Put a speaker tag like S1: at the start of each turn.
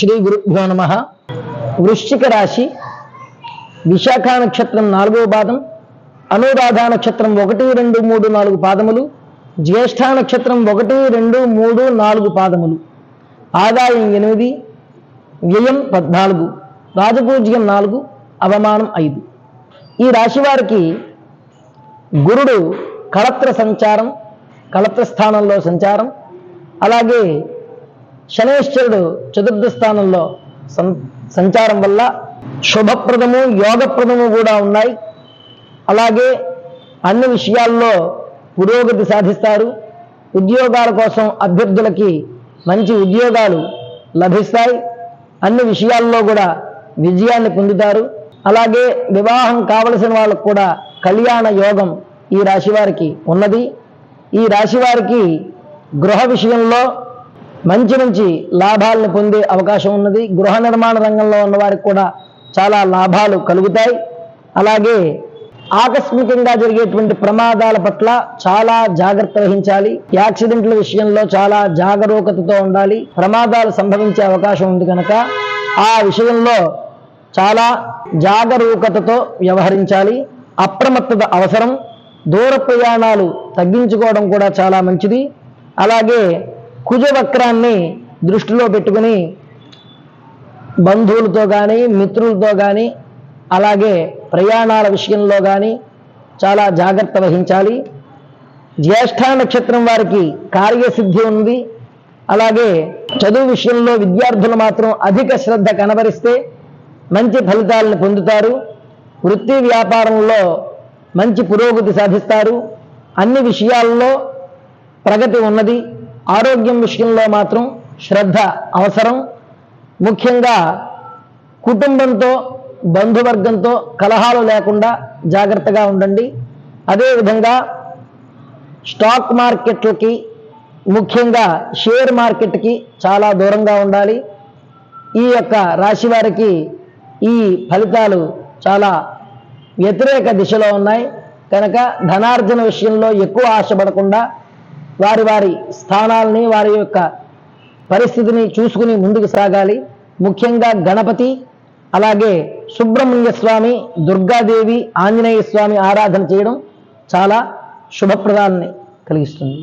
S1: శ్రీ గురుభ్యో నమ. వృశ్చిక రాశి విశాఖ నక్షత్రం నాలుగవ పాదం అనురాధ నక్షత్రం ఒకటి రెండు మూడు నాలుగు పాదములు జ్యేష్ఠ నక్షత్రం ఒకటి రెండు మూడు నాలుగు పాదములు. ఆదాయం ఎనిమిది వ్యయం పద్నాలుగు రాజపూజ్యం నాలుగు అవమానం ఐదు. ఈ రాశి వారికి గురుడు కళత్ర సంచారం కళత్ర స్థానంలో సంచారం అలాగే శనేశ్వరుడు చతుర్థ స్థానంలో సం- సంచారం వల్ల శుభప్రదము యోగప్రదము కూడా ఉన్నాయి. అలాగే అన్ని విషయాల్లో పురోగతి సాధిస్తారు. ఉద్యోగాల కోసం అభ్యర్థులకి మంచి ఉద్యోగాలు లభిస్తాయి. అన్ని విషయాల్లో కూడా విజయాన్ని పొందుతారు. అలాగే వివాహం కావలసిన వాళ్ళకు కూడా కళ్యాణ యోగం ఈ రాశి వారికి ఉన్నది. ఈ రాశి వారికి గృహ విషయంలో మంచి మంచి లాభాలను పొందే అవకాశం ఉన్నది. గృహ నిర్మాణ రంగంలో ఉన్న వారికి కూడా చాలా లాభాలు కలుగుతాయి. అలాగే ఆకస్మికంగా జరిగేటువంటి ప్రమాదాల పట్ల చాలా జాగ్రత్త వహించాలి. యాక్సిడెంట్ల విషయంలో చాలా జాగరూకతతో ఉండాలి. ప్రమాదాలు సంభవించే అవకాశం ఉంది కనుక ఆ విషయంలో చాలా జాగరూకతతో వ్యవహరించాలి. అప్రమత్తత అవసరం. దూర ప్రయాణాలు తగ్గించుకోవడం కూడా చాలా మంచిది. అలాగే కుజవక్రాన్ని దృష్టిలో పెట్టుకుని బంధువులతో కానీ మిత్రులతో కానీ అలాగే ప్రయాణాల విషయంలో కానీ చాలా జాగ్రత్త వహించాలి. జ్యేష్ఠ నక్షత్రం వారికి కార్యసిద్ధి ఉంది. అలాగే చదువు విషయంలో విద్యార్థులు మాత్రం అధిక శ్రద్ధ కనబరిస్తే మంచి ఫలితాలను పొందుతారు. వృత్తి వ్యాపారంలో మంచి పురోగతి సాధిస్తారు. అన్ని విషయాల్లో ప్రగతి ఉన్నది. ఆరోగ్యం విషయంలో మాత్రం శ్రద్ధ అవసరం. ముఖ్యంగా కుటుంబంతో బంధువర్గంతో కలహాలు లేకుండా జాగ్రత్తగా ఉండండి. అదేవిధంగా స్టాక్ మార్కెట్లకి ముఖ్యంగా షేర్ మార్కెట్కి చాలా దూరంగా ఉండాలి. ఈ యొక్క రాశి వారికి ఈ ఫలితాలు చాలా వ్యతిరేక దిశలో ఉన్నాయి. కనుక ధనార్జన విషయంలో ఎక్కువ ఆశపడకుండా వారి వారి స్థానాలని వారి యొక్క పరిస్థితిని చూసుకుని ముందుకు సాగాలి. ముఖ్యంగా గణపతి అలాగే సుబ్రహ్మణ్య స్వామి దుర్గాదేవి ఆంజనేయ స్వామి ఆరాధన చేయడం చాలా శుభప్రదాన్ని కలిగిస్తుంది.